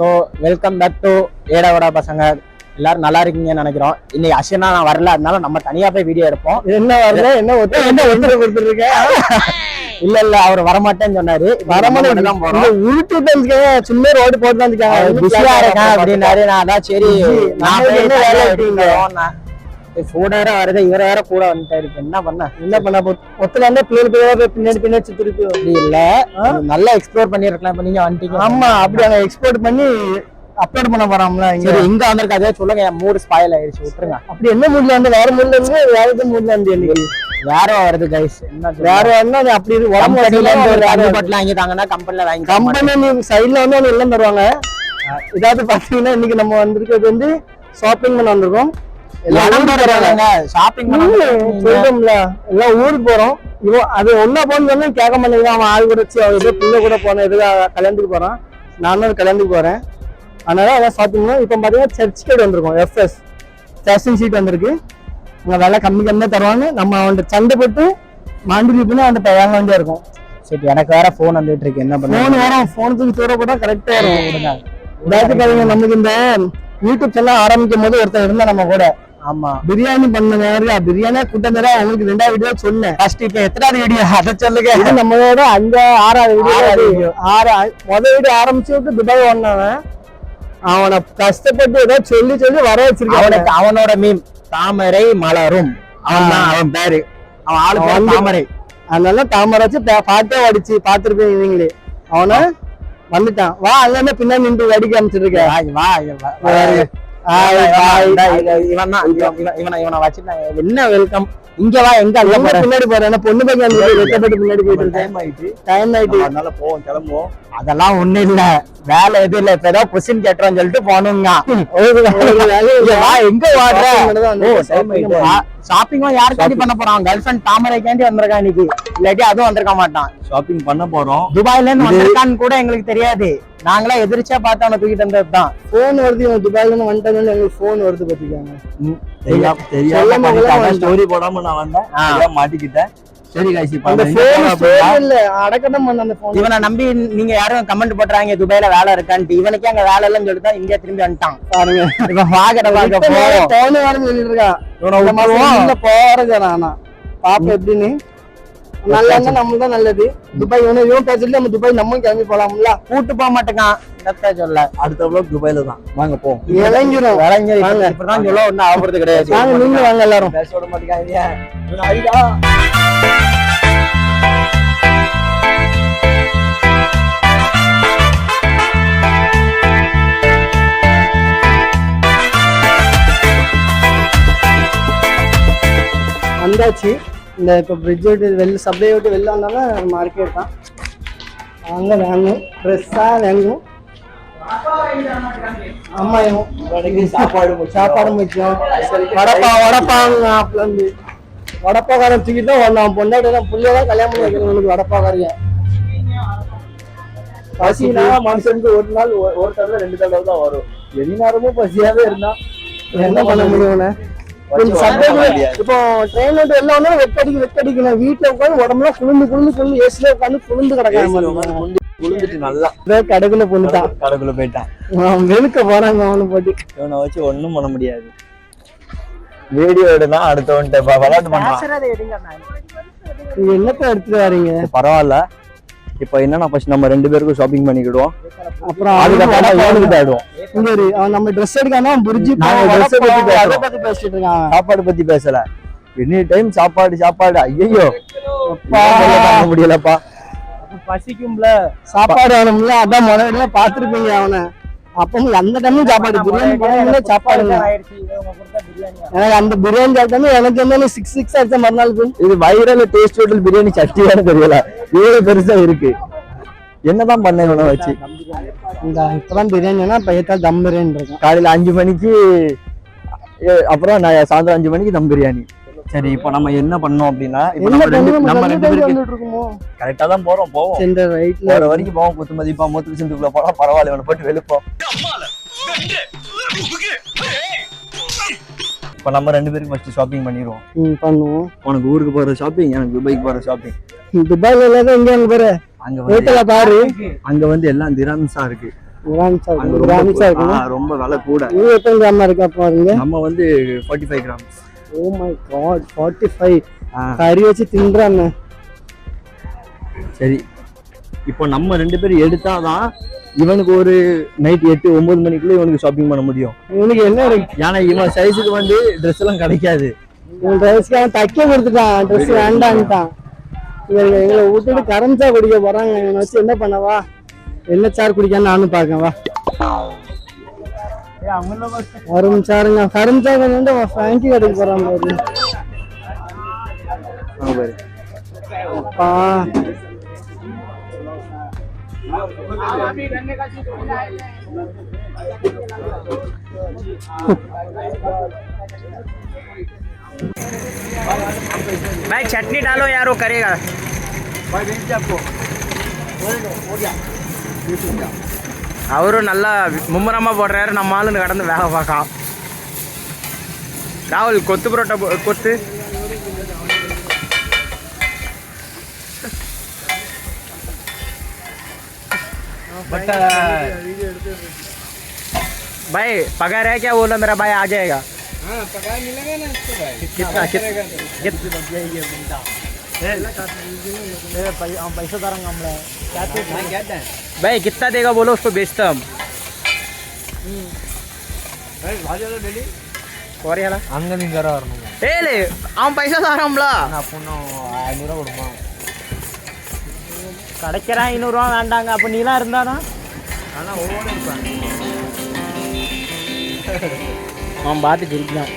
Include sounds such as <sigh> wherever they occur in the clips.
So welcome back to ஏடாவடா பசங்க. எல்லாரும் நல்லா இருக்கீங்கன்னு நினைக்கிறோம். இன்னைக்கு அஸ்வினா நான் வரல அதனால நம்ம தனியா போய் வீடியோ எடுப்போம். என்ன வரல என்ன ஒத்த என்ன ஒத்துரை கொடுத்துருக்க இல்ல இல்ல அவர் வரமாட்டேன்னு சொன்னாரு. வரமாட்டேன் தான் போறோம். யூடியூபர்ஸ்க்கு சும்மா ரோடு போட்டு தான் இருக்காங்க. பிஸியா இருக்கேன் அப்படின்னாரு. நான் அதான் சரி நான் கூட வேற வருது இவர் வேற கூட வந்துட்டாரு. என்ன பண்ண? என்ன பண்ண? ஒத்துல இருந்தா பிள்ளைகள் போய் பின்னாடி பின்னாடி திருப்பி அப்படி இல்ல. நல்லா எக்ஸ்ப்ளோர் பண்ணிருக்கலாம் இப்ப நீங்க வந்துட்டீங்க. ஆமா அப்படி அங்க எக்ஸ்போர்ட் பண்ணி அப்லோட் பண்ண போறாம்ல இங்க. இங்க வந்திருக்க அதே சொல்லுங்க என் மூடு ஸ்பாயில் ஆயிடுச்சு. விட்டுருங்க. அப்படி என்ன மூட்ல வந்து வேற மூட்ல இருந்து வேற எது மூட்ல இருந்து? இன்னைக்கு வேற வருது கைஸ் என்ன வேற என்ன அப்படி உடம்பு கம்பெனில இருந்து ஒரு வேற கம்பி பட்டில வாங்கிட்டாங்கன்னா கம்பெனில வாங்கி கம்பெனி சைடுல வந்து எல்லாம் தருவாங்க. இதாவது பாத்தீங்கன்னா இன்னைக்கு நம்ம வந்திருக்கிறது வந்து ஷாப்பிங் பண்ண வந்திருக்கோம். ஷாப்பிங் எல்லாம் ஊருக்கு போறோம். இவன் அது ஒன்னா போன்னு கேட்க மாட்டேங்குது. அவன் ஆள் கூட ஏதோ பிள்ளை கூட போனேன் ஏதோ கல்யாணத்துக்கு போறான். நானும் கல்யாணத்துக்கு போறேன். அதனால அதான் ஷாப்பிங் இப்போ பாத்தீங்கன்னா சர்ச் கேட் வந்திருக்கோம். எஃப்எஸ் ஃபேஷன் ஷீட் வந்திருக்கு. அங்க விலை கம்மி கம்மியா தருவாங்க நம்ம அவன்கிட்ட சண்டை போட்டு மாண்டி பண்ணி அவன்கிட்ட வாங்க வேண்டியா இருக்கும். சரி எனக்கு வேற போன் வந்துட்டு இருக்கு. என்ன ஃபோன் பண்ண வரும் ஃபோன் தூக்கி தூர போட்டா கரெக்டா வரும் அதாவது பாருங்க நமக்கு இந்த யூடியூப் சேனல் ஆரம்பிக்கும் போது ஒருத்தர் இருந்தா நம்ம கூட. ஆமா. பிரியாணி பண்ண பிரியாணியா கூட்டம் தர அவங்களுக்கு ரெண்டாவது வீடியோ சொன்னேன். ஃபர்ஸ்ட் இப்ப எத்தனாவது வீடியோ அத சொல்லுங்க. இது நம்மளோட அஞ்சா ஆறாவது வீடியோ ஆறு முத வீடியோ ஆரம்பிச்சு விட்டு துபாய் வந்தவன் அவனை கஷ்டப்பட்டு ஏதோ சொல்லி சொல்லி வர வச்சிருக்கான் அவனுக்கு அவனோட மீம் தாமரை மலரும். அவன் தான் அவன் பேரு. அவன் ஆளு தாமரை. அதனால தாமரை வச்சு பாட்டே வடிச்சு பாத்துருப்பேன் இவங்களே அவனை வந்துட்டான். வா அங்க பின்னாடி நின்று வடிக்க அமைச்சிருக்க வா, என்ன வெல்கம் இங்க வா எங்க போறேன்? பொண்ணு பையன் பின்னாடி போயிட்டு டைம் ஆயிட்டு டைம் ஆயிட்டு. அதனால போவோம் கிளம்புவோம். அதெல்லாம் ஒண்ணு இல்ல. வேலை எதுவும் இல்ல. இப்ப ஏதோ கொஸ்டின் கேட்டுறோம் சொல்லிட்டு வா எங்க வாடுற? ஷாப்பிங் யாருக்காண்டி பண்ண போறான்? கேர்ள் ஃபிரெண்ட் தாமரைக்காண்டி வந்திருக்கான் இன்னைக்கு. இல்லாட்டி அதுவும் வந்திருக்க மாட்டான். ஷாப்பிங் பண்ண போறோம். துபாய்ல இருந்து வந்திருக்கான்னு கூட எங்களுக்கு தெரியாது. நாங்களா எதிர்ச்சியா பார்த்து அவனை தூக்கிட்டு வந்தது தான் போன் வருது இவன் துபாயில இருந்து வந்துட்டாங்கன்னு எங்களுக்கு போன் வருது பாத்துக்காங்க ஸ்டோரி போடாம நான் வந்தேன். மாட்டிக்கிட்டேன். சரி காய்ச்சி இல்ல அடக்கடம் பண்ண அந்த போன் இவனை நம்பி நீங்க யாரும் கமெண்ட் போட்டுறாங்க துபாயில வேலை இருக்கான்ட்டு. இவனுக்கே அங்க வேலை இல்லைன்னு சொல்லிட்டு இந்தியா திரும்பி வந்துட்டான். இப்ப போன வாரம் சொல்லிட்டு. உள்ள போறது நானா. எப்படின்னு. நல்லா இருந்தா நம்ம தான் நல்லது. துபாய் இவனு இவன் பேசிட்டு நம்ம துபாய் நம்ம கிளம்பி போலாம்ல. கூட்டு போக மாட்டேங்கான். என்னத்த சொல்ல. அடுத்த vlog துபாயில தான். வாங்க போ. இளைஞரும். வாங்க. இப்பதான் சொல்ல ஒண்ணும் ஆகுறது கிடையாது. வாங்க நீங்க வாங்க எல்லாரும். பேச விட மாட்டேங்காங்க வந்தாச்சு. இந்த இப்போ பிரிட்ஜ் விட்டு வெளில சப்ளை விட்டு வெளில வந்தாலும் மார்க்கெட் தான். அங்கே ட்ரெஸ்ஸாக வாங்கும் ஆமா இவன் சாப்பாடு சாப்பாடு முக்கியம் வடப்பா வடப்பாங்க வடப்பாக்காரன் தூக்கிட்டு வந்தான். பொண்டாட்டி தான் புள்ளைய தான் கல்யாணம் பண்ணி வைக்கணும் உனக்கு வடப்பாக்காரிங்க பசினா மனுஷனுக்கு ஒரு நாள் ஒரு தடவை ரெண்டு தடவை தான் வரும். நேரமும் பசியாவே இருந்தா. என்ன பண்ண முடியும் இப்போ ட்ரெயின் விட்டு வெளில வந்தா வெட்டடிக்கு வெட்டடிக்கணும் வீட்டுல உட்காந்து உடம்புலாம் குளிந்து குளிந்து குளிந்து ஏசில உட்காந்து குண்டு விழுந்துட்டு நல்லா. கடுகுல பொண்ணுதான். கடைக்குள்ள போயிட்டான். வெளுக்க போறாங்க அவனை போட்டு. இவனை வச்சு ஒண்ணும் பண்ண முடியாது. வீடியோ எடுதான் அடுத்தவன்ட்ட ப- விளையாட்டு நீங்க என்னத்த எடுத்துட்டு வரீங்க? பரவாயில்ல. இப்போ என்னன்னா ஃபர்ஸ்ட் நம்ம ரெண்டு பேருக்கும் ஷாப்பிங் பண்ணிக்கிடுவோம். அப்புறம் அதுக்கப்புறம் ஆயிடுவோம் நம்ம ட்ரெஸ் எடுக்காம பத்தி பத்தி பேசிட்டு இருக்கான் சாப்பாடு பத்தி பேசல. எனி டைம் சாப்பாடு. சாப்பாடு ஐயோ முடியலப்பா. பசிக்கும்ல. சாப்பாடு வேணும்ல அதான் முதல்ல பாத்துருப்பீங்க அவனை. அப்போ அந்த டைமும் சாப்பாடு. சாப்பாடு. எனக்கு அந்த பிரியாணி சாப்பிட்டா எனக்கு என்ன சிக்ஸ் சிக்ஸ் அடிச்ச மறுநாள் இது வைரல் டேஸ்ட் ஹோட்டல் பிரியாணி சட்டியான்னு தெரியல. இவ்வளவு பெருசா இருக்கு. என்னதான் பண்ண இவனை வச்சு? இந்த இப்பதான் பிரியாணினா பையத்தால் தம் பிரியாணி இருக்கும். காலையில அஞ்சு மணிக்கு அப்புறம் நான் சாயந்தரம் அஞ்சு மணிக்கு தம் பிரியாணி. சரி இப்போ நம்ம என்ன பண்ணோம் அப்படின்னா இப்போ நம்ம ரெண்டு நம்ம ரெண்டு பேருக்கு கரெக்டா தான் போறோம் போவோம். சென்ற ரைட்ல போற வரைக்கும் போவோம். குத்து மதிப்பா மூத்து சிந்துக்குள்ள போனா பரவாயில்ல இவனை போட்டு வெளுப்போம். இப்போ நம்ம ரெண்டு பேருக்கு ஃபர்ஸ்ட் ஷாப்பிங் பண்ணிடுவோம். ம் பண்ணுவோம். உனக்கு ஊருக்கு போற ஷாப்பிங் எனக்கு துபாய்க்கு போற ஷாப்பிங் துபாய்ல இல்லாத இங்க அங்க பாரு அங்க வந்து ஹோட்டல பாரு. அங்க வந்து எல்லாம் திராம்ஸா இருக்கு. ரொம்ப விலை கூட. எத்தனை கிராமா இருக்கு அப்போ அதுங்க? நம்ம வந்து forty five grams oh my god forty five கறி வச்சு தின்றாங்க. சரி. இப்போ நம்ம ரெண்டு பேரும் எடுத்தாதான் இவனுக்கு ஒரு நைட் எட்டு ஒன்பது மணிக்குள்ள இவனுக்கு ஷாப்பிங் பண்ண முடியும். இவனுக்கு என்ன இருக்கு ஏன்னா இவன் சைஸுக்கு வந்து ட்ரெஸ் எல்லாம் கிடைக்காது. இவன் ட்ரெஸ்க்கு அவன் தைக்க கொடுத்துட்டான். ட்ரெஸ் வேண்டான்ட்டான். இவங்க எங்களை விட்டுட்டு கரஞ்சா குடிக்க போறாங்க. இவனை வச்சு என்ன பண்ணவா என்ன சார் குடிக்கான்னு நானும் பார்க்கேன். வா. வரும் சாருங்க கரஞ்சா வந்து அவன் ஃபேங்கி கடைக்கு போறான் பாரு. அப்பா. भाई चटनी डालो यार वो करेगा அவரும் நல்லா மும்முரமா போடுறாரு நம்ம ஆளுன்னு கடந்து வேலை பார்க்கலாம் ராகுல் கொத்து புரோட்டா போ- கொத்து बट भाई पगार है क्या बोलो मेरा भाई आ जाएगा। पगार मिलेगा ना भाई। कितना कितना भाई कितना देगा बोलो उसको बेचता हम। ಹಂಗ ನಿಂಗಾರ ಅವ್ರ ಮೇಲೆ ಹೇಳಿ ಅವ್ನ ಪೈಸಾ ಸಾರಮ್ಲ ಪುನಃ ಐನೂರ ಕೊಡುವ கிடைக்கிறான் ஐநூறுரூவா வேண்டாங்க. அப்போ நீலாம் இருந்தானா ஆனா ஒவ்வொரு இருப்பாங்க. அவன் பார்த்து சிரிக்கிறான்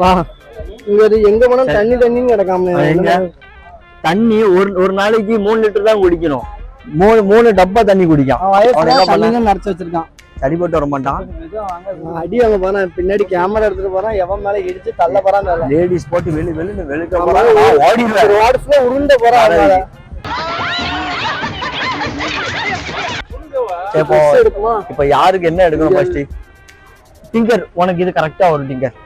வா. ஒரு எங்க போனா தண்ணி தண்ணின்னு கிடக்காம? தண்ணி ஒரு ஒரு நாளைக்கு மூணு லிட்டர் தான் குடிக்கணும். மூணு மூணு டப்பா தண்ணி குடிக்கும். நிறச்சு வச்சிருக்கான். சரி போட்டு வர மாட்டான். நான் அடி வாங்க போறேன். பின்னாடி கேமரா எடுத்துட்டு போறான். எவன் மேல இடிச்சு தள்ள போறான் லேடிஸ் போட்டு வெளி வெளியில வெளுக்க வார்டு ஃபுல்லா உருண்ட போறான் இப்போ இப்போ யாருக்கு என்ன எடுக்கணும் ஃபர்ஸ்ட் டிங்கர் உனக்கு இது கரெக்டா வரும் டிங்கர்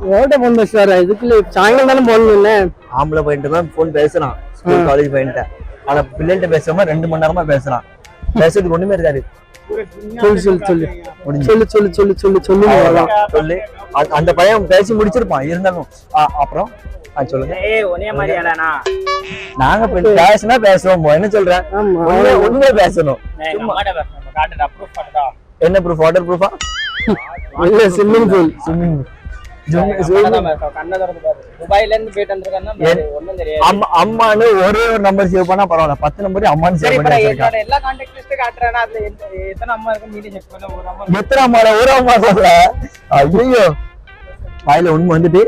எவ்வளோ போன் பேசுவாரு இதுக்குள்ள சாயங்காலம் தானே போடணும்ல ஆம்பளை பையன்ட்டு தான் ஃபோன் பேசுறான். ஸ்கூல் காலேஜ் பையன்ட்ட. ஆனா பிள்ளைகிட்ட பேசாம ரெண்டு மணி நேரமா பேசுறான். பேசுறதுக்கு ஒண்ணுமே இருக்காது. சொல்லு சொல்லு சொல்லு. சொல்லு சொல்லு சொல்லு சொல்லு சொல்லு. சொல்லு. அந்த பையன் பேசி முடிச்சிருப்பான். இருந்தாலும். அப்புறம்? சொல்லுங்க. நாங்க பேசினா பேசுவோம். என்ன சொல்றேன் உண்மையா பேசணும். என்ன ப்ரூஃப் வாட்டர் ப்ரூஃபா இல்ல ஸ்விம்மிங் பூல் ஸ்விம்மிங் அம்மா அம்மான்னு ஒரே ஒரு நம்பர் சேவ் பண்ணா பரவாயில்ல. பத்து நம்பர் அம்மான்னு சரி சேவ் இப்ப பண்ணி நான் வச்சிருக்கான் என்னோட எல்லா கான்டாக்ட் லிஸ்ட் காட்டுறேன்னா அதுல எந்த- எத்தனை அம்மா இருக்கு? நீங்க செக் பண்ண ஒரு அம்மா எத்தனை அம்மால ஒரு அம்மா சொல்ல ஐயோ வாயில உண்மை வந்துட்டு.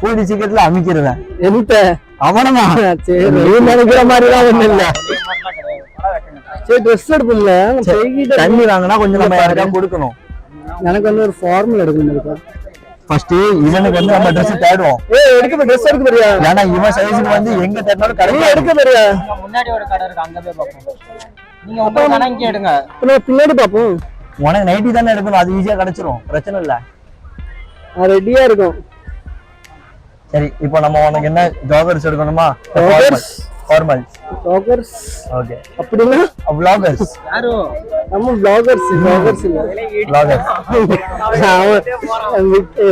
கூடி சீக்கிரத்துல அமைக்கிறத எதுத்த? அவனமா நினைக்கிற மாதிரிலாம் ஒண்ணு இல்ல. சரி ட்ரெஸ் எடுப்போம்ல. போய்கிட்டு தண்ணி வாங்கினா கொஞ்சம் நம்ம யாருக்கா கொடுக்கணும். எனக்கு வந்து ஒரு ஃபார்மல் எடுக்கணும் இருக்கா ஃபர்ஸ்ட் இவனுக்கு வந்து நம்ம ட்ரெஸ் தேடுவோம். ஏய் எடுக்க ட்ரெஸ் எடுக்க போறியா? ஏன்னா இவன் சைஸுக்கு வந்து எங்க தேடினாலும் நீ கிடையாது எடுக்க போறியா? முன்னாடி ஒரு கடை இருக்கு அங்க போய் பார்ப்போம். நீங்க உங்க கடை இங்க எடுங்க. இப்ப நான் பின்னாடி பாப்போம் உனக்கு நைட்டி தானே எடுக்கணும் அது ஈஸியா கிடைச்சிரும். பிரச்சனை இல்ல. ரெடியா இருக்கும். சரி இப்போ நம்ம உனக்கு என்ன ஜாகர்ஸ் எடுக்கணுமா? ஃபார்மல்ஸ் ப்ளாகர்ஸ் ஓகே அப்படின்னா vloggers. யாரு நம்ம ப்ளாகர்ஸ் ப்ளாகர்ஸ் இல்ல vloggers. அவன்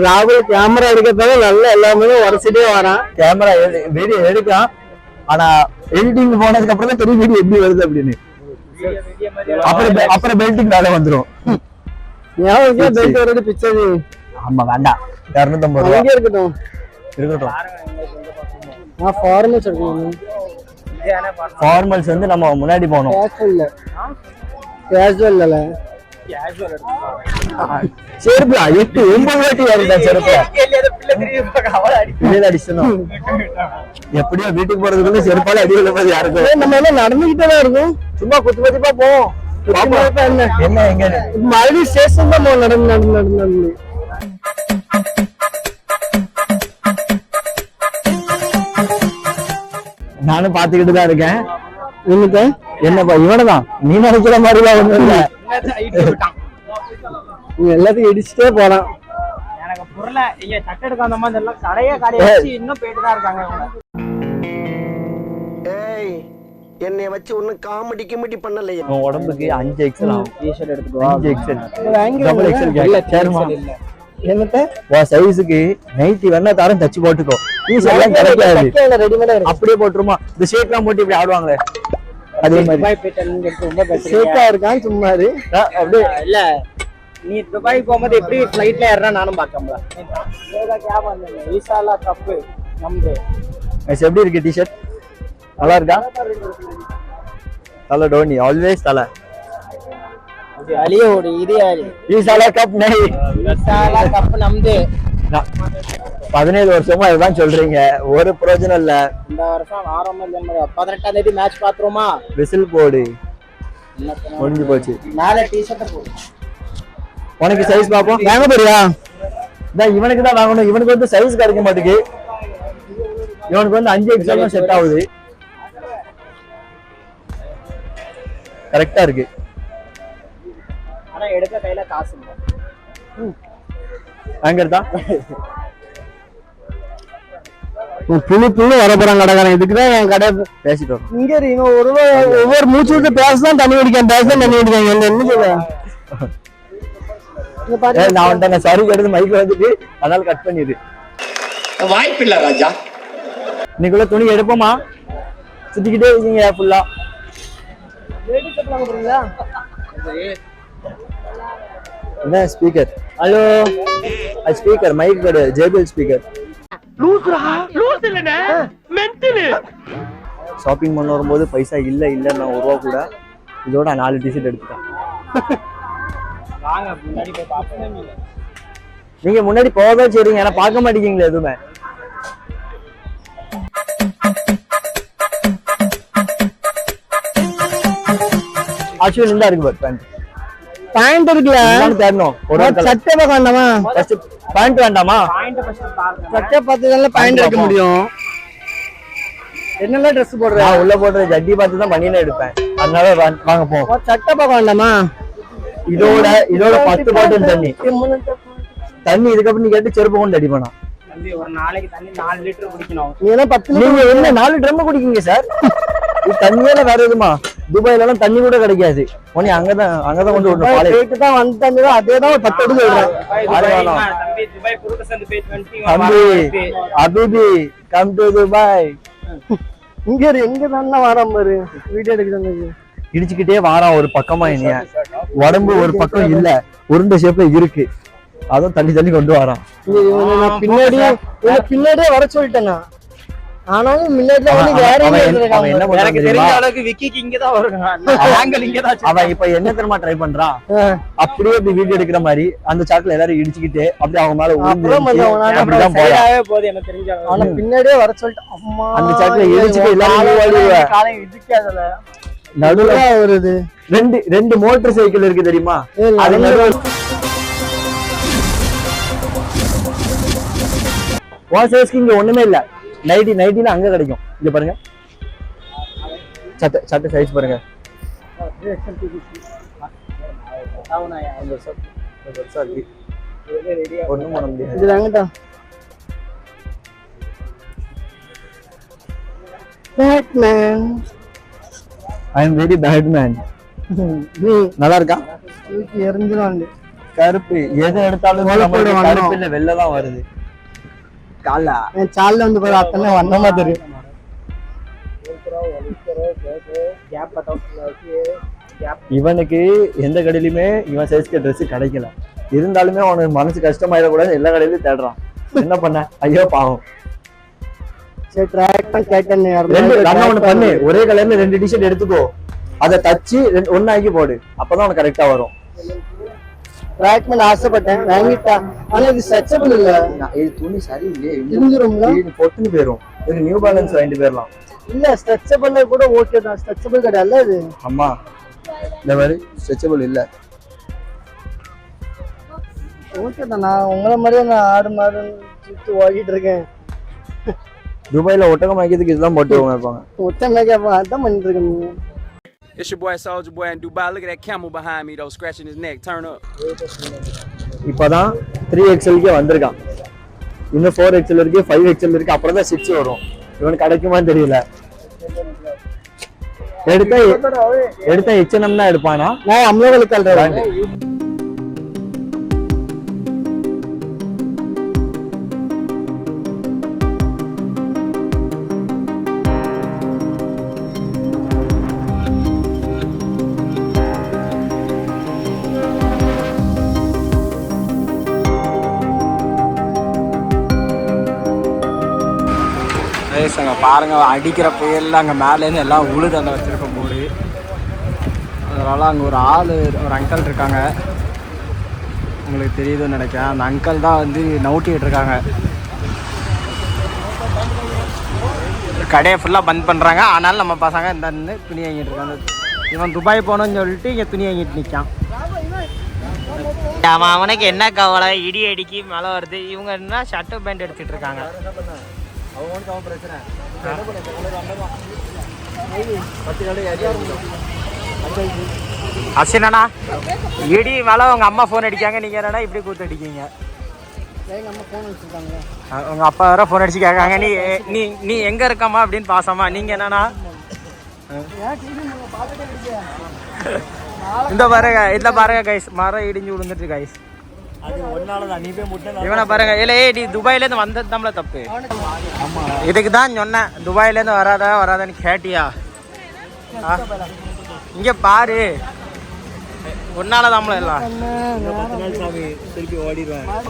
ராகுல் கேமரா எடுக்கிறதால நல்ல எல்லாமே உரசிட்டே வரான் கேமரா வீடியோ எடுக்கான் ஆனா எடிட்டிங் போனதுக்கு அப்புறம் தான் தெரியும் வீடியோ எப்படி வருது அப்படின்னு அப்புறம் பெ- அப்புறம் பெல்டிங் வேலை வந்துரும் ஞாபகம் பெல்ட் வரது பிச்சர் ஆமா வேண்டாம் இரநூத்தம்பது ரூபா அங்கே இருக்கட்டும் இருக்கட்டும் நான் ஃபார்மல்ஸ் எடுக்கணும் ஃபார்மல்ஸ் வந்து நம்ம முன்னாடி போகணும் கேஷுவல் செருப்புல எட்டு ஒன்பது வாட்டி வருதா செருப்புல. அடிச்சணும் எப்படியோ வீட்டுக்கு போறதுக்குள்ள செருப்பால அடி விழுப்பது யாருக்கும் நம்ம எல்லாம் நடந்துகிட்டே தான் இருக்கும். சும்மா குத்து குத்துப்பா போவோம் என்ன? என்ன எங்க மறுபடியும் ஸ்டேஷன் தான் போகணும் நடந்து நடந்து நடந்து. நானும் பாத்துக்கிட்டு தான் இருக்கேன். என்னத்த என்னப்பா இவனதான்? நீ நினைக்கிற மாதிரிலாம் ஒண்ணும் இல்ல. எல்லாத்தையும் இடிச்சுட்டே போறான். எனக்கு புரியல. இங்க சட்டை எடுக்க வந்த மாதிரி எல்லாம் கடையே கடையை வச்சு இன்னும் போயிட்டு தான் இருக்காங்க இவங்க. ஏய் என்னைய வச்சு ஒன்னும் காமெடி கிமெடி பண்ணலையே. உன் உடம்புக்கு அஞ்சு எக்ஸல் ஆகும் T-shirt எடுத்துட்டு வா. அஞ்சு எக்ஸல் வாங்கி டபுள் எக்ஸல் இல்ல, சேருமா. இல்ல. என்னத்த? உன் சைஸுக்கு நைட்டி வேணா தரம் தச்சு போட்டுக்கோ. நீ எல்லாம் கிடைக்காது ரெடிமேடா இருக்கு. அப்படியே போட்டுருமா. இந்த ஷேக்லாம் போட்டு இப்படி ஆடுவாங்களே. அதே மாதிரி. இருக்கான் சும்மா அப்படியே. இல்ல. நீ துபாய் போகும்போது எப்படி ஃபிளைட்ல ஏறா நானும் பார்க்கல விசாலா கப்பு நம்பு. எப்படி இருக்கு டிஷர்ட் நல்லா இருக்கா? தலை டோனி. ஆல்வேஸ் தலை. ஒரு இது அழி ஈசாலா கப் நை. விசாலா கப்பு நம்பு நான் பதினேழு வருஷமா இதுதான் சொல்றீங்க. ஒரு பிரயோஜனம் இல்ல. இந்த வருஷம் ஆரம்பம் பதினெட்டாம் தேதி மேட்ச் பாத்துருமா விசில் போடு. முடிஞ்சு போச்சு. மேல டிஷர்ட் போடு. உனக்கு சைஸ் பாப்போம். வாங்க போறியா? இதான் இவனுக்கு தான் வாங்கணும். இவனுக்கு வந்து சைஸ் கிடைக்க மாட்டேங்குது. இவனுக்கு வந்து அஞ்சு எக்ஸாம் செட் ஆகுது. கரெக்டா இருக்கு. ஆனா எடுக்க கையில காசு இல்ல. புழு புழு வர போறான் கடைக்காரன். இதுக்குதான் என் கடை பேசிட்டு வரோம் இங்க இவன் ஒரு ஒவ்வொரு மூச்சு விட்டு பேசதான் தண்ணி குடிக்கான். பேசதான் தண்ணி குடிக்காங்க என்ன என்ன சொல்ல நான் வந்துட்டேன் சரி எடுத்து மைக் வந்துட்டு அதனால கட் பண்ணிடு. வாய்ப்பில்லை ராஜா. இன்னைக்குள்ள துணி எடுப்போமா? சுத்திக்கிட்டே இருக்கீங்க ஃபுல்லா என்ன ஸ்பீக்கர் ஹலோ அது ஸ்பீக்கர் மைக் கிடையாது ஜேபிஎல் ஸ்பீக்கர் ஷாப்பிங் பண்ண வரும்போது பைசா இல்ல இல்ல நான் ஒரு ரூபா கூட. இதோட நாலு டிஷர்ட் எடுத்துட்டேன். வாங்க முன்னாடி போய் பாப்போம் நீங்க முன்னாடி போகதான் சரிங்க ஏன்னா பார்க்க மாட்டேங்கிறீங்களா எதுவுமே. ஆக்சுவலி இந்த இருக்கு பாரு பேண்ட் பேண்ட் இருக்குல்ல? தேடணும். ஒரு ஒரு சட்டை பார்க்க வேண்டாமா? வேண்டாமா? பாயிண்ட் ஃபர்ஸ்ட் பாருங்க சட்டை பார்த்ததால பேண்ட் எடுக்க முடியும். என்னெல்லாம் ட்ரெஸ் போடுற? நான் உள்ள போடுற ஜட்டி பார்த்து தான் பண்ணினே எடுப்பேன். அதனால வாங்க போ. ஒரு சட்டை பார்க்க வேண்டாமா? இதோட இதோட பத்து பாட்டில் தண்ணி. தண்ணி இதுக்கப்புறம் நீ கேட்டு செருப்பு கொண்டு அடிப்பேனா ஒரு நாளைக்கு தண்ணி நாலு லிட்டர் குடிக்கணும். நீ என்ன பத்து நீங்க என்ன நாலு ட்ரம் குடிக்கீங்க சார் இது தண்ணியால வேற எதுமா? துபாயில எல்லாம் தண்ணி கூட கிடைக்காது. உடனே அங்கதான் அங்கதான் கொண்டு விடணும் பாலை தான் வந்து தண்ணி அதே தான் ஒரு பத்து எடுத்து சொல்றேன். தம்பி அபிபி கம் டு துபாய் இங்க இரு, எங்க தானே வராம பாரு. வீடியோ எடுக்க சொன்னது இடிச்சுக்கிட்டே வாரான் ஒரு பக்கமா இனிய. உடம்பு ஒரு பக்கம் இல்ல உருண்டை ஷேப்ல இருக்கு. அதுவும் தள்ளி தள்ளி கொண்டு வரான். இங்க இவனை நான் பின்னாடி இவனை பின்னாடியே வர சொல்லிட்டேன் நான். ஆனாலும் முன்னாடி வந்து வேற என்ன- எனக்கு தெரியுமா? தெரிஞ்ச அளவுக்கு விக்கிக்கு இங்க தான் வருங்க. ஆங்கிள் இங்க தான் அவன் இப்ப என்ன தெரியுமா ட்ரை பண்றான்? அப்படியே இப்படி வீடியோ எடுக்கிற மாதிரி அந்த சாக்குல எல்லாரும் இடிச்சுக்கிட்டு அப்படியே அவங்க மேல போகுது எனக்கு தெரிஞ்ச. ஆனா பின்னாடியே வர சொல்லிட்டேன் அம்மா அந்த சாக்குல இடிச்சுட்டு எல்லாரும் காலை மூவாளிவ. காலை இடிக்காதல நடுவுல வருது? ரெண்டு ரெண்டு மோட்டார் சைக்கிள் இருக்கு தெரியுமா? அது நடந்து நடுவுல உன் சைஸ்க்கு இங்க ஒண்ணுமே இல்ல. நைட்டி நைட்டினா அங்க கிடைக்கும். இங்க பாருங்க. சட்டை சட்டை சைஸ் பாருங்க. ஒண்ணும் பண்ண முடியாது. இது வாங்கட்டா Batman I am very bad man நல்லா இருக்கா எரிஞ்சிடும் கருப்பு. எதை எடுத்தாலும். கருப்பு இல்ல வெள்ளை தான் வருது. காலா என் சால்ல வந்து பாரு அத்தனை வண்ணமா தெரியும் இவனுக்கு எந்த கடையிலுமே இவன் சைஸ்க்கு Dress கிடைக்கல. இருந்தாலுமே அவனுக்கு மனசு கஷ்டமாயிடக்கூடாது எல்லா கடையிலயும் தேடுறான். என்ன பண்ண? ஐயோ பாவம். சரி ட்ராக் கேட்டேன் பண்ணு ஒரே கலர்ல ரெண்டு டிஷர்ட் எடுத்துக்கோ. அதை தச்சு ரெண்டு ஒன்னாக்கி போடு. அப்பதான் உனக்கு கரெக்டா வரும். பண்ண ஆசைப்பட்டேன் வாங்கிட்டான் ஆனா இது ஸ்ட்ரெச்சபிள் இல்ல. இது துணி சரியில்லையே. இருந்துரும்ல இது பொட்டுன்னு போயிரும். இது நியூ பேலன்ஸ் வாங்கிட்டு போயிடலாம் இல்ல ஸ்ட்ரெச்சபிள் கூட ஓகே தான். ஸ்ட்ரெச்சபிள் கிடையாது இது? அம்மா இந்த மாதிரி ஸ்ட்ரெச்சபிள் இல்ல. ஓகே தான். நான் உங்களை மாதிரியே நான் ஆடு மாடு சுற்றி ஓடிட்டு இருக்கேன். துபாயில ஒட்டகம் வைக்கிறதுக்கு இதெல்லாம் போட்டு வைப்பாங்க ஒத்த மேக்கப் அதான் பண்ணிட்டு இருக்கேன். It's your boy Soldier Boy in Dubai. Look at that camel behind me though, scratching his neck. Turn up. இப்பதான் த்ரீ எக்ஸ்எல்கே வந்திருக்கான். இன்னும் ஃபோர் எக்ஸ்எல் இருக்கு ஃபைவ் எக்ஸ்எல் இருக்கு. அப்புறம் தான் சிக்ஸ் வரும். இவனுக்கு கிடைக்குமான்னு தெரியல. எடுத்தா எடுத்தா ஹெச்என்எம் தான் எடுப்பானா? நான் அம்லோகளுக்கு அல்றேன் பாருங்க அடிக்கிற புயல்ல அங்கே மேலேருந்து எல்லாம் உழுது அந்த வச்சிருக்க போடு அதனால அங்கே ஒரு ஆள் ஒரு அங்கிள் இருக்காங்க. உங்களுக்கு தெரியுதுன்னு நினைக்கிறேன். அந்த அங்கிள் தான் வந்து நவுட்டிட்டு இருக்காங்க. கடையை ஃபுல்லாக பந்த் பண்ணுறாங்க ஆனாலும் நம்ம பசங்க இந்த துணி வாங்கிட்டு இருக்காங்க. இவன் துபாய் போகணும்னு சொல்லிட்டு இங்கே துணி வாங்கிட்டு நிற்கான் அவன் அவனுக்கு என்ன கவலை? இடி அடிக்கி மழை வருது. இவங்க என்ன ஷர்ட்டு பேண்ட் எடுத்துட்டு இருக்காங்க. அசினா இடி மேலே உங்கள் அம்மா ஃபோன் அடிக்காங்க. நீங்கள் என்னன்னா இப்படி கூத்து அடிக்கீங்க உங்கள் அப்பா வேற ஃபோன் அடிச்சு கேட்காங்க நீ நீ நீ எங்கே இருக்கம்மா அப்படின்னு பாசமா? நீங்கள் என்னன்னா இந்த பாருங்க இந்த பாருங்க கைஸ் மரம் இடிஞ்சு விழுந்துட்டு கைஸ் இவனை பாருங்க. இல்ல நீ துபாயில இருந்து வந்தது நம்மள தப்பு. இதுக்கு தான் சொன்னேன். துபாயில இருந்து வராதா வராதான்னு கேட்டியா? இங்க பாரு. உன்னால தாமல எல்லாம்.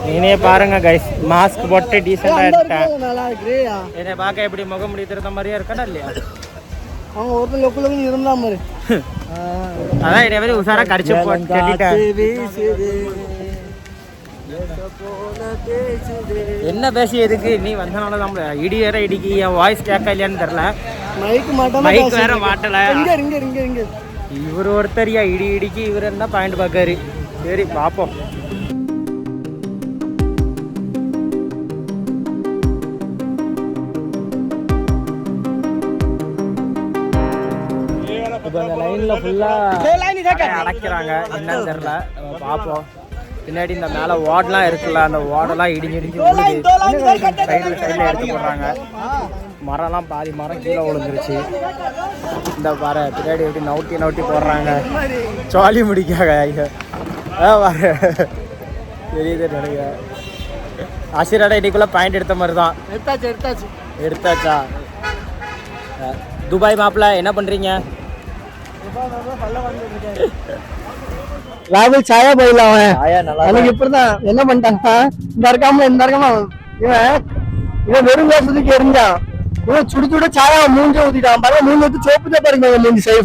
நீனே பாருங்க கைஸ் மாஸ்க் போட்டு டீசெண்டா எடுத்தேன் என்னை பார்க்க எப்படி முகமுடி திருத்த மாதிரியே இருக்கடா இல்லையா? அவங்க ஒருத்தர் லொக்குலக்கு இருந்தா மாதிரி அதான் இதே மாதிரி உஷாரா கடிச்சு போட்டு என்ன பேசி எதுக்கு நீ வந்தனால தான் இடி வேற இடிக்கு. என் வாய்ஸ் கேட்க இல்லையான்னு தெரியல. மைக் மாட்டாம மைக் வேற மாட்டல. இங்க இங்க இங்க இங்க இவர் ஒருத்தரியா இடி இடிக்கு இவர் என்ன பாயிண்ட் பார்க்காரு? சரி பார்ப்போம். இப்போ அந்த லைன்ல ஃபுல்லா அடைக்கிறாங்க. என்னன்னு தெரியல. நம்ம பார்ப்போம். பின்னாடி இந்த மேல வார்டெலாம் இருக்குல்ல அந்த வார்டெல்லாம் இடிஞ்சு இடிஞ்சு சைடில் சைடில் எடுத்து போடுறாங்க. மரம்லாம் பாதி மரம் கீழே விழுந்துருச்சு. இந்த பாரு பின்னாடி எப்படி நவுட்டி நவுட்டி போடுறாங்க. ஜாலி முடிக்காக ஐயோ. ஆ பாரு. தெரியுது நினைக்கிறேன் ஆசிரியடா இன்னைக்குள்ள பாயிண்ட் எடுத்த மாதிரி தான் எடுத்தாச்சு. எடுத்தாச்சு? எடுத்தாச்சா துபாய் மாப்பிள்ள என்ன பண்றீங்க. ராகுல் சாயா போயில அவன். ஆயா நல்லா அவனுக்கு இப்படிதான் என்ன பண்ணிட்டாங்க இந்த இருக்காம இந்த இருக்காம இவன் இவன் வெறும் வேஷத்துக்கு எரிஞ்சான் இவன் சுடு சுட சாயா மூஞ்ச ஊத்திட்டான். பாருங்க மூஞ்சி ஊத்தி சோப்பு தான் பாருங்க மூஞ்சி சை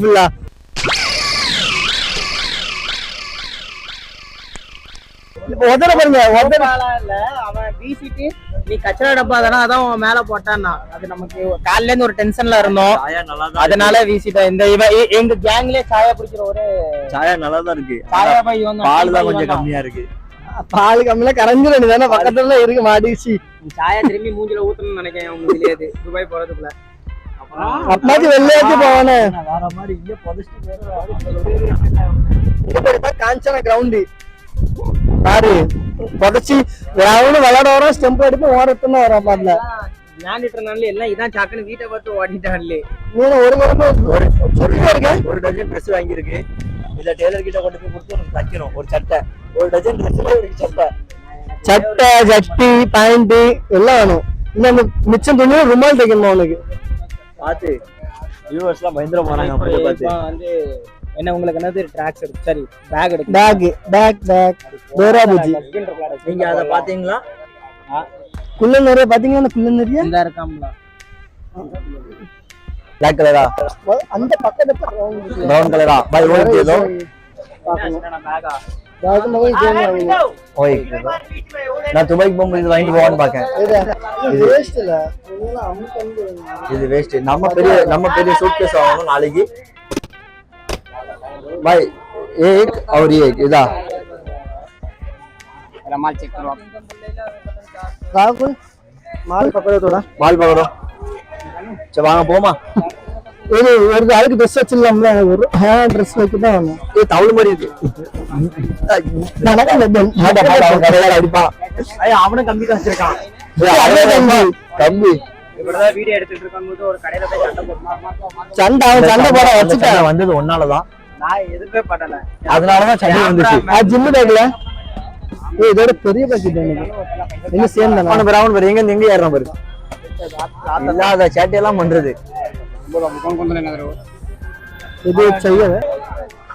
உதற பாருங்க உதற. இல்ல அவன் வீசிட்டு நீ கச்சரா டப்பா தானே அதான் அவன் மேல போட்டான்னா. அது நமக்கு காலையில இருந்து ஒரு டென்ஷன்ல இருந்தோம். சாயா நல்லா தான் அதனால வீசிட்டேன் இந்த இவன் எ- எங்க கேங்லயே சாயா பிடிக்கிற ஒரு சாயா நல்லா தான் இருக்கு. சாயா பை தான். பால் தான் கொஞ்சம். கம்மியா இருக்கு. பால் கம்மியில கரைஞ்சிட வேண்டியதானே பக்கத்துல இருக்கு மாடிச்சு சாயா திரும்பி மூஞ்சில ஊத்தணும்னு நினைக்கிறேன் உங்க தெரியாது. துபாய் போறதுக்குள்ள. அப்பாச்சி வெள்ளையாச்சு போவானே. வேற மாதிரி இங்க புதைச்சிட்டு காஞ்சன கிரவுண்டு பாரு புதைச்சி கிரவுண்டு விளையாட வரோம் ஸ்டெம்ப் எடுத்து ஓரத்துன்னு வரோம் பாருல விளையாண்டுட்டு எல்லாம் இதான் சாக்குன்னு வீட்டை பார்த்து ஓடிட்டான்லே. நீ ஒரு குழம்பு ஒரு சொல்லிட்டே இருக்க ஒரு டஜன் ட்ரெஸ் வாங்கியிருக்கு. இத டெய்லர் கிட்ட கொண்டு போய் கொடுத்து உனக்கு தைக்கணும் ஒரு சட்டை. ஒரு டஜன் ட்ரெஸ்ல ஒரு சட்டை. சட்டை ஜட்டி பேண்ட் எல்லாம் வேணும். இல்ல இந்த மிச்சம் துணியும் ருமால் தைக்கணுமா உனக்கு? பார்த்து வியூவர்ஸ் எல்லாம் பயந்துட போறாங்க பார்த்து. என்ன உங்களுக்கு என்னது? ட்ராக்ஸ் எடுக்கு சரி பேக் எடுக்கு bag bag bag Dora Bujji. நீங்க அத பாத்தீங்களா குள்ள நிறைய பாத்தீங்கன்னா குள்ள நிறைய இந்த இருக்காம்ல. பிளாக் கலரா அந்த பக்கத்துல பிரவுன் கலரா பை ஒன் ஏதோ? நான் துபாய்க்கு போகும்போது இது வாங்கிட்டு போவான்னு பாக்கேன் வேஸ்ட் இல்ல. இது வேஸ்ட் நம்ம பெரிய நம்ம பெரிய சூட்கேஸ் வாங்கணும் நாளைக்கு. பாய் एक और एक இதா माल चेक करो आप ராகுல் மால் பக்கத்தோட மால் பார்க்குறோம் சரி வாங்க போமா ஒரு ஒரு ஆளுக்கு ட்ரெஸ் வச்சிடலாம்ல ஒரு ட்ரெஸ் வைக்க தான் வந்தோம் ஏ தவுள் மாதிரி இருக்கு மாட்டா, மாட்டா, அவன் கடையால அடிப்பான் அவனும் கம்பி தான் வச்சிருக்கான் ஏய், அவன் தம்பி தம்பி இப்படிதான் வீடியோ எடுத்துட்டு இருக்கும்போது ஒரு கடையில போய் சண்டை போட்டு சண்டை அவன் சண்டை போட வச்சுட்டான் வச்சுட்டேன் வந்தது ஒன்னாலதான் நான் எதுவுமே பண்ணல அதனாலதான் சண்டை வந்துச்சு ஆ ஜிம்மு பேக்ல ஏய் இதோட பெரிய பாக்கெட் எனக்கு எங்க சேம் தானே அவன பேர் அவன் பேர் எங்க இருந்து எங்க ஏறான் பாரு இல்லாத சேட்டையெல்லாம் பண்றது இது செய்யல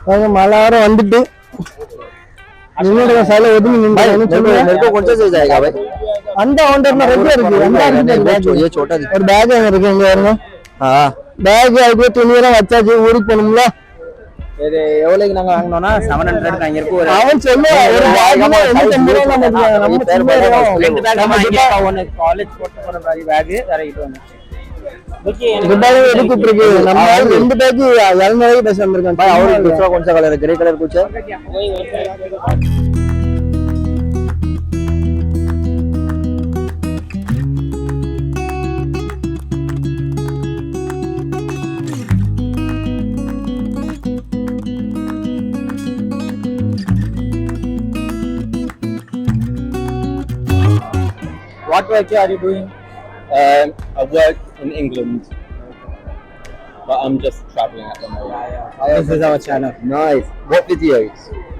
அவங்க மழை வர வந்துட்டு நின்னுடைய சாலை ஒதுங்கி நின்று சொல்லுவேன் मेरे को कौन सा चाहिए जाएगा भाई அந்த கவுண்டர்ல ரெடியா இருக்கு அந்த नहीं, இருக்கு वो bag. छो- ये छोटा दिख ஒரு பேக் அங்க இருக்கு இங்க வரணும் हाँ பேக் அதுக்கு துணியெல்லாம் வச்சாச்சு ஊருக்கு போகணும்ல இது எவ்வளவுக்கு நாங்க வாங்கினோம்னா? செவன் ஹண்ட்ரட் அங்க இருக்கு ஒரு அவன் சொல்லுவான் ஒரு பேக்ல எண்ணூத்தம்பது ரூபா நம்ம இருக்கு. நம்ம பேர் சும்மா பேர் இருக்கோம். ரெண்டு பேக் நம்ம வாங்கியிருக்கோம் ஒன்னு college I get any? Um, I work in England, but I'm just traveling at the moment. This is our channel. Nice. What videos?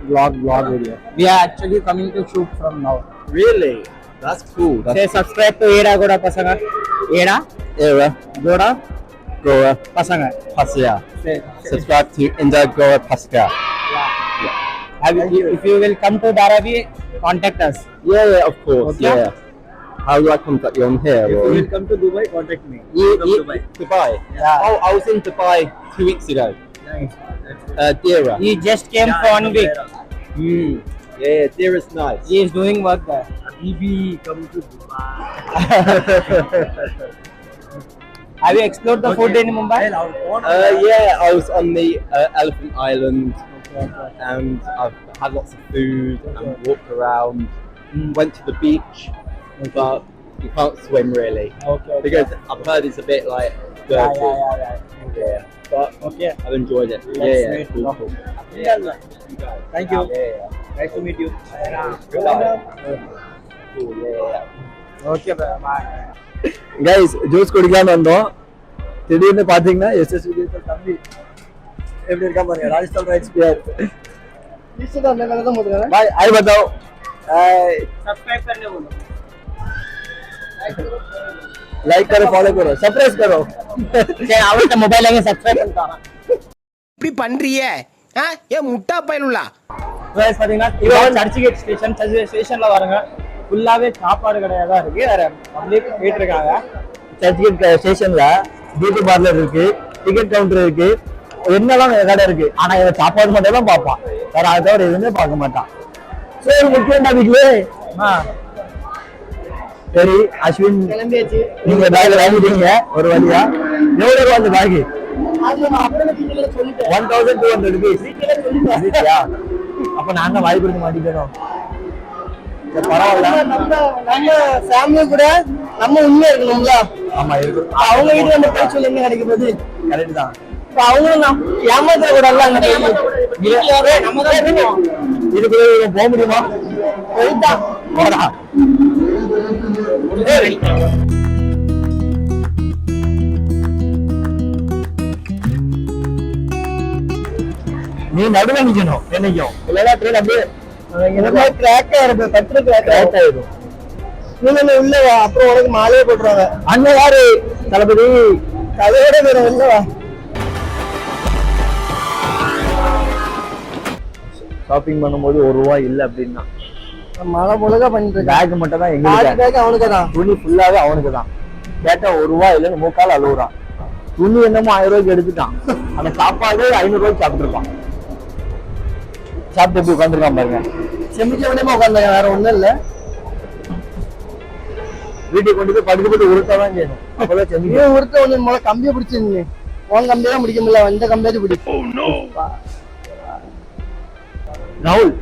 Vlog, vlog video. We are actually coming to shoot from now. Really? That's cool. That's Say subscribe to Era Goda Pasanga. Era era. Goda Goa Pasanga. Pasya. Subscribe to Inda Goa Pasya. yeah. Have you, you. if you will come to Dharavi, contact us. Yeah, yeah, of course. Okay. Yeah how do I contact you on here If you or will come to Dubai, contact me. Ye- From ye- Dubai. Dubai Yeah. oh I was in Dubai two weeks ago Nice. uh Dira He just came for one week. Hmm. yeah Dira's nice He is doing work there. Bibi, come to Dubai. <laughs> Have you explored the food in Mumbai? Uh, yeah, I was on the uh, Elephant Island and I've had lots of food and walked around. Went to the beach, but you can't swim really Okay. because I've heard it's a bit like Yeah, dirty. yeah, yeah, yeah. Yeah, but Okay. I've enjoyed it. Let's yeah, yeah, meet cool, now. cool. Thank you. Yeah, yeah. Nice to meet you. Cool, yeah, yeah. Okay, bye. Guys juice குடிக்கலாம்னு வந்தோம் திடீர்னு பாத்தீங்கன்னா SS Vijay தம்பி எப்படி இருக்கா பாருங்க Rajasthan Royals player ஈஸ்வரன் அந்த கதை தான் போட்டுக்கிறேன் பாய் ஆய் बताओ हाय Subscribe લાઈક કરો ફોલો કરો સબસ્ક્રાઇબ કરો சரி அவர்கிட்ட மொபைல் வாங்கி சப்ஸ்கிரைப் பண்ணிட்டாங்க இப்படி பண்றியே? ஆ? ஏன் முட்டா பயலுலா? ப்ரைஸ் பாத்தீங்கன்னா இவன் சர்ச்சிகேட் ஸ்டேஷன் சர்ச்சிகேட் ஸ்டேஷன்ல வரங்க. ஃபுல்லாவே சாப்பாடு கடையா தான் இருக்கு. வேற பப்ளிக் போயிட்டுருக்காங்க சர்ச்கேட் ஸ்டேஷன்ல பியூட்டி பார்லர் இருக்கு டிக்கெட் கவுண்டர் இருக்கு என்னெல்லாம் கடை இருக்கு. ஆனா இவன் சாப்பாடு மட்டும் தான் பார்ப்பான். வேற அதை தவிர எதுவுமே பார்க்க மாட்டான். சரி முக்கியம்டா வீட்லயே. இருக்காங்க சரி அஸ்வின் நீங்க பேக் வாங்கிட்டீங்க ஒரு வழியா. எவ்வளவு ரூபா அந்த bag one thousand two hundred rupees அப்ப நாங்க வாய் கொடுக்க மாட்டேங்கிறோம் பரவாயில்ல. நம்ம நம்ம ஃபேமிலி கூட நம்ம உண்மையா இருக்கணும்ல? ஆமா இருக்கு. அவங்க வீட்டுல நம்ம போய் சொல்லி என்ன கிடைக்க போகுது கரெக்ட் தான் அவங்களும் ஏமாத்திர கூட எல்லாம் இதுக்குள்ள போக முடியுமா? போயிட்டா. போடா. நீ நடுவில் நிக்கணும். என்னைக்கும் இல்லைன்னா ட்ரெயின் அப்படியே இருப்பேன் கட்டுற கிராக்கா கிராக் ஆயிடும் நீங்க உள்ள வா அப்புறம் உனக்கு மாலையே போட்டுருவாங்க. அண்ணன் யாரு? தளபதி. கதையோட வேற உள்ள வா. ஷாப்பிங் பண்ணும்போது ஒரு ரூபா இல்ல அப்படின்னா மழை முழுக பண்ணிட்டு பேக் மட்டும் தான் எங்களுக்கு பேக் அவனுக்கு தான் துணி ஃபுல்லாவே அவனுக்கு தான் கேட்டா ஒரு ரூபா இல்லைன்னு மூக்கால் அழுகுறான் துணி என்னமோ ஆயிரம் ரூபாய்க்கு எடுத்துட்டான். அந்த சாப்பாடு ஐநூறு ரூபாய்க்கு சாப்பிட்டுருப்பான். சாப்பிட்டு எப்படி உட்காந்துருக்கான் பாருங்க. செமிச்ச உடனே உட்காந்தாங்க வேற ஒண்ணும் இல்ல. வீட்டுக்கு கொண்டு போய் படுத்து போட்டு உருட்டதான் செய்யணும். அப்பதான் நீ ஒருத்த ஒண்ணு முதல்ல கம்பியை பிடிச்சிருந்தீங்க உன் கம்பியெல்லாம் பிடிக்க முடியல இந்த கம்பியாச்சும் பிடி. ராகுல்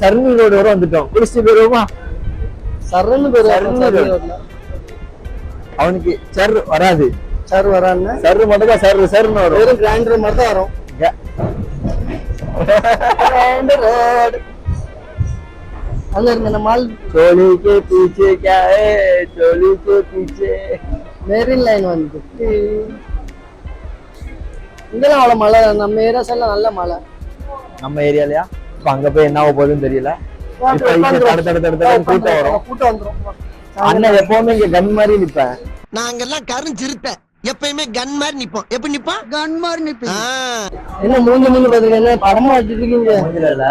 சர்னி ரோடு வரை வந்துட்டோம் குளிச்சுட்டு போயிருவோமா சரன்னு பேர் சரன்னு பேரு. அவனுக்கு சர் வராது சார் வரான்னு சர் மட்டும் தான் சர் சர்னு வரும் வெறும் கிரைண்டர் மாதிரி தான் வரும் அங்க இருந்த இந்த மால் चोली के पीछे क्या है चोली के पीछे மெரின் லைன் வந்துட்டு இங்கெல்லாம் அவ்வளவு மழை நம்ம ஏரியா சைட்ல நல்ல மழை நம்ம ஏரியாலயா இப்ப அங்க போய் என்ன ஆக போகுதுன்னு தெரியல. கூட்டம் வரும். கூட்டம் வந்துரும். அண்ணன் எப்பவுமே இங்க கன் மாதிரி நிப்பேன். நாங்கெல்லாம் கருஞ்சிருத்த எப்பயுமே கன் மாதிரி நிப்போம். எப்படி நிப்போம்? கன் மாதிரி நிப்போம் என்ன மூஞ்சி மூஞ்சி பாத்துருங்க என்ன படமா முடியல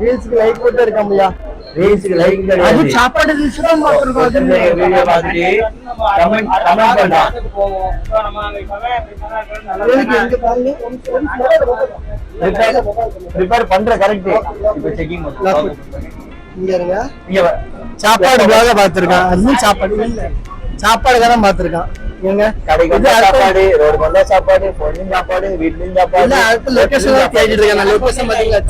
ரீல்ஸ்க்கு லைக் போட்டு இருக்காமையா? ரீல்ஸுக்கு லைக் கிடையாது. சாப்பாடு dish தான் பார்த்திருக்கோம். அது வீடியோ பார்த்துட்டு கமெண்ட் கமெண்ட் பண்ணலாம். எதுக்கு இங்க பாருங்க? ப்ரிப்பேர் பண்ற கரெக்ட் இப்ப செக்கிங் இங்க இருங்க. இங்க வா. சாப்பாடுக்காக பார்த்திருக்கான். அதுவும் சாப்பாடு இல்ல. சாப்பாடுக்காக தான் பார்த்திருக்கான். ஏங்க கடைக்கு வந்தா சாப்பாடு ரோடு வந்தா சாப்பாடு பொண்ணும் சாப்பாடு வீட்லயும் சாப்பாடு. அடுத்த லொகேஷன் தேடிட்டு இருக்கேன். நான் லொகேஷன் பாத்தீங்களா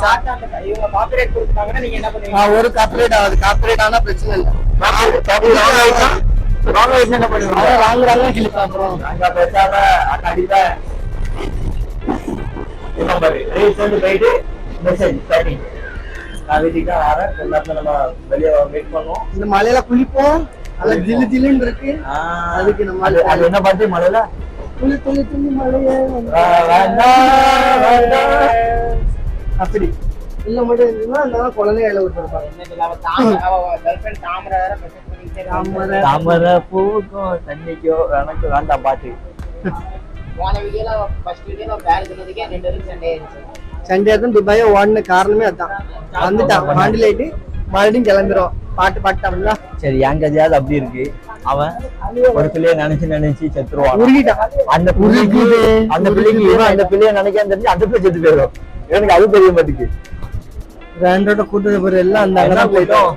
ஆ, ஒரு கார்பரேட் ஆகுது. கார்பரேட் ஆனா பிரச்சனை இல்ல. என்ன பண்ணுவாங்க? வாங்குறாங்க கிளிப் அப்புறம் அங்க பேசாம அடிப்ப. போயிட்டு மெசேஜ் நான் வீட்டுக்கு வரேன். நம்ம வெளியே வெயிட் பண்ணுவோம். இந்த மலையில குளிப்போம். அது ஜிலு ஜிலுன்னு இருக்கு. அதுக்கு நம்ம அது என்ன பார்த்து மழையில துளி துளி துளி அப்படி. இல்ல மட்டும் இருந்துச்சுன்னா அந்த குழந்தைகளை விட்டுருப்பாங்க தாமரை பூக்கும் தண்ணிக்கோ எனக்கு வேண்டாம் பாட்டு. சண்டே தான் துபாயை ஓடின காரணமே அதான். வந்துட்டான். மாண்டிலேட்டு மறுபடியும் கிளம்பிடும் பாட்டு பாட்டாங்களா சரி என் கதையாவது அப்படி இருக்கு. அவன் ஒரு பிள்ளைய நினைச்சு நினைச்சு செத்துருவான். அந்த பிள்ளைக்கு. அந்த பிள்ளைக்கு அந்த பிள்ளைய நினைக்காம தெரிஞ்சு அந்த பிள்ளை செத்து போயிடும் எனக்கு அது தெரிய மாட்டேங்குது ரேண்டோட கூட்டு போற எல்லாம் அந்த அங்கதான் போயிட்டோம்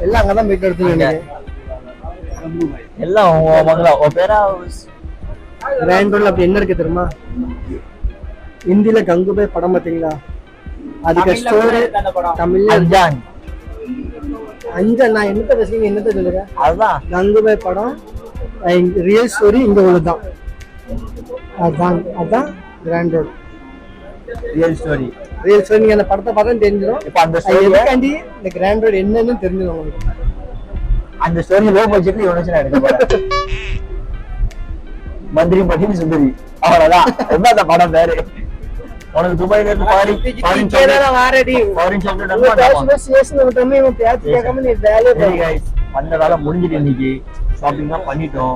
எல்லாம் அங்கதான் போயிட்டு எடுத்து எல்லாம் உன் மகளா உன் பேரா? ரேண்டோல அப்படி என்ன இருக்கு தெரியுமா? ஹிந்தில கங்குபாய் படம் பாத்தீங்களா? அதுக்கு ஸ்டோரி தமிழ்ல அஞ்சு நான் என்னத்த பேசுறீங்க? என்னத்த சொல்லுங்க? அதுதான். கங்குபாய் படம் ரியல் ஸ்டோரி இங்க உள்ளதுதான் அதான் அதான் Grant Road real story real story நீங்க அந்த படத்தை பார்த்தா தெரிஞ்சிடும். இப்ப அந்த அது ஸ்டோரி எதுக்காண்டி இந்த கிராண்ட் ரோட் என்னன்னு தெரிஞ்சிடும் உங்களுக்கு? அந்த ஸ்டோரி லோ பட்ஜெட்ல இவனுச்சு நான் எடுக்க <laughs> மந்திரி பட்டினி சுந்தரி. அவ்வளவுதான். என்ன அந்த படம் பேரு? உனக்கு இருந்து foreign foreign chocolate foreign chocolate வேலை முடிஞ்சிட்டு இன்னைக்கு ஷாப்பிங் தான் பண்ணிட்டோம்.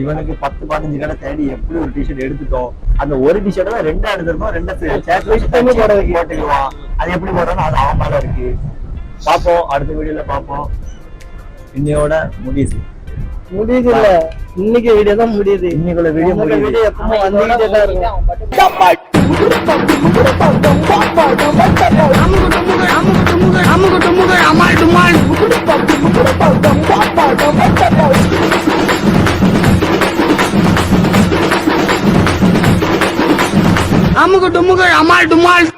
இவனுக்கு பத்து பதினஞ்சு கடை தேடி எப்படி ஒரு டிஷர்ட் எடுத்துட்டோம். அந்த ஒரு டிஷர்ட் தான் ரெண்டா எடுத்திருக்கோம் ரெண்டு. போட்டுக்குவான் அது எப்படி போடுறோம் அது அவன் மேல இருக்கு. பாப்போம் அடுத்த வீடியோல பாப்போம் இன்னையோட முடியுது. முடியுது இல்ல இன்னைக்கு வீடியோ தான் முடியுது இன்னைக்குள்ள வீடியோ முடியுது வீடியோ எப்பவுமே வந்துகிட்டே தான் இருக்கும் அமுகு டுமுகு அமால் டுமால்